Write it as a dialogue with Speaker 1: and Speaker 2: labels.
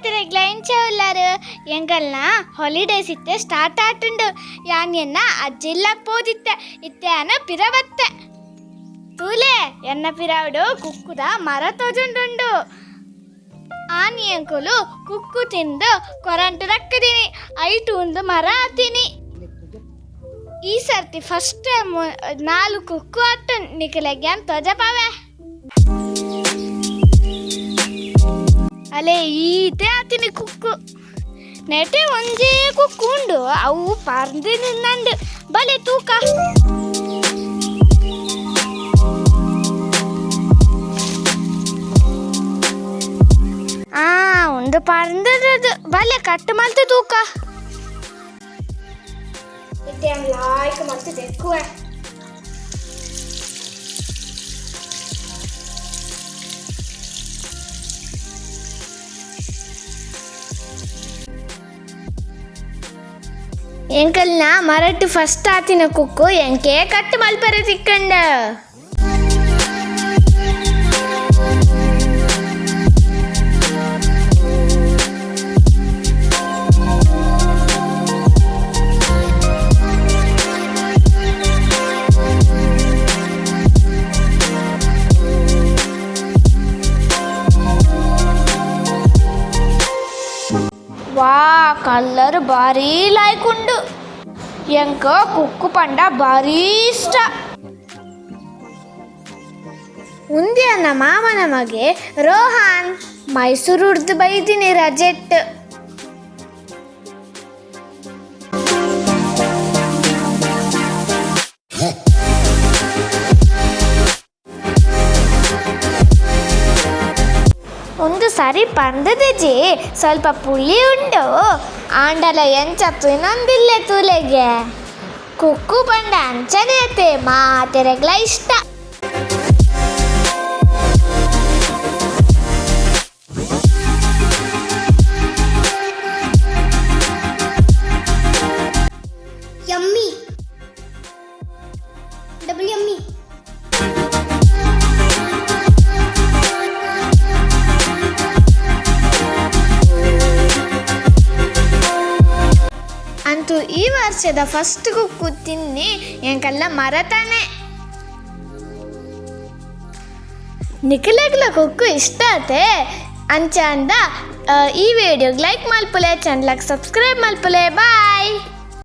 Speaker 1: ಎಂಚ ಉಲ್ಲಾರು ಎಂಗಲ್ನ ಹಾಲಿಡೇಸ್ ಇತ್ತೆ ಸ್ಟಾರ್ಟ್ ಆಟುಂಡು ಯಾನ್ಯನ್ನ ಅಜ್ಜಿಲ್ಲಕ್ ಪೋದಿತ್ತೆ ಇತ್ತೆನ ಪಿರವತ್ತೆ. ತೂಲೆ, ಎನ್ನ ಪಿರಾವುಡು, ಕುಕ್ಕುದ ಮರ ತೋಜುಂಡುಂಡು ಆನಿ ಅಂಕುಲು ಕುಕ್ಕು ತಿಂದು ಕೊರಂಟು ರಕ್ಕದಿನಿ, ಐಟು ಒಂದು ಮರ ಹತ್ತೀನಿ ಈ ಸರ್ತಿ ಫಸ್ಟ್ ಟೈಮ್ ನಾಲ್ಕು ಕುಕ್ಕು ಅಟ್ಟು ನಿಖಲೆಗೆ ಅಂತ ತೋಜಪಾವೆ ಅಲೆ ಈತೆ ಆತಿನಿ ಕುಕ್ಕು ನೆಟೆ ಒಂದೇ ಕುಕ್ಕು ಉಂಡು ಅವು ಪರ್ದು ನಿನ್ನಂಡು ಬಲೆ ತೂಕ ಆ ಒಂದು ಪರ್ದದು ಬಲೆ ಕಟ್ಟು ಮಲ್ತು ತೂಕ ಇತ್ತೆ ಲಾಯ್ಕ್ ಮತ್ತೆ ತೆಕ್ಕುವೆ ಎಂಕಲ್ನ ಮರಟ್ಟು ಫಸ್ಟ್ ಆತಿನ ಕುಕ್ಕು ಎಂಕೆ ಕಟ್ಟು ಮಲ್ಪರೆ ತಿಕ್ಕಂಡ. ವಾ ಕಲರ್ ಬಾರಿ ಲೈಕ್ ಉಂಡು ಯಂಕ ಕುಕ್ಕು ಪಂಡ ಬಾರಿ ಇಷ್ಟ. ಉಂದಿ ಅಣ್ಣ ಮಾವ ನಮಗೆ ರೋಹನ್ ಮೈಸೂರು ಉರ್ದು ಬೈದಿನಿ ರಜೆಟ್. ಒಂದು ಸರಿ ಪಂದದಜಿ ಸ್ವಲ್ಪ ಪುಳಿ ಉಂಡು ಆಂಡಲ ಎಂಚತ್ತು ಇನ್ನೊಂದಿಲ್ಲೆ ತೂಲೆಗೆ ಕುಕ್ಕು ಪಂಡ ಅಂಚನೆ ಅತ್ತೆ ಮಾತೆರೆಗ್ಲ ಇಷ್ಟ
Speaker 2: ಯಮ್ಮಿ ಡಬಲ್ ಯಮ್ಮಿ
Speaker 1: ಅಂತೂ ಈ ವರ್ಷದ ಫಸ್ಟ್ ಕುಕ್ಕು ತಿನ್ನಿ ಎಂಕಲ್ಲ ಮರತಾನೆ ನಿಖಲೆಗ್ಲ ಕುಕ್ಕು ಇಷ್ಟ ಆತೆ ಅಂಚ ಅಂದ ಆ, ಈ ವಿಡಿಯೋಗೆ ಲೈಕ್ ಮಲ್ಪಲೆ ಚಾನಲ್ಗೆ ಸಬ್ಸ್ಕ್ರೈಬ್ ಮಲ್ಪಲೆ ಬಾಯ್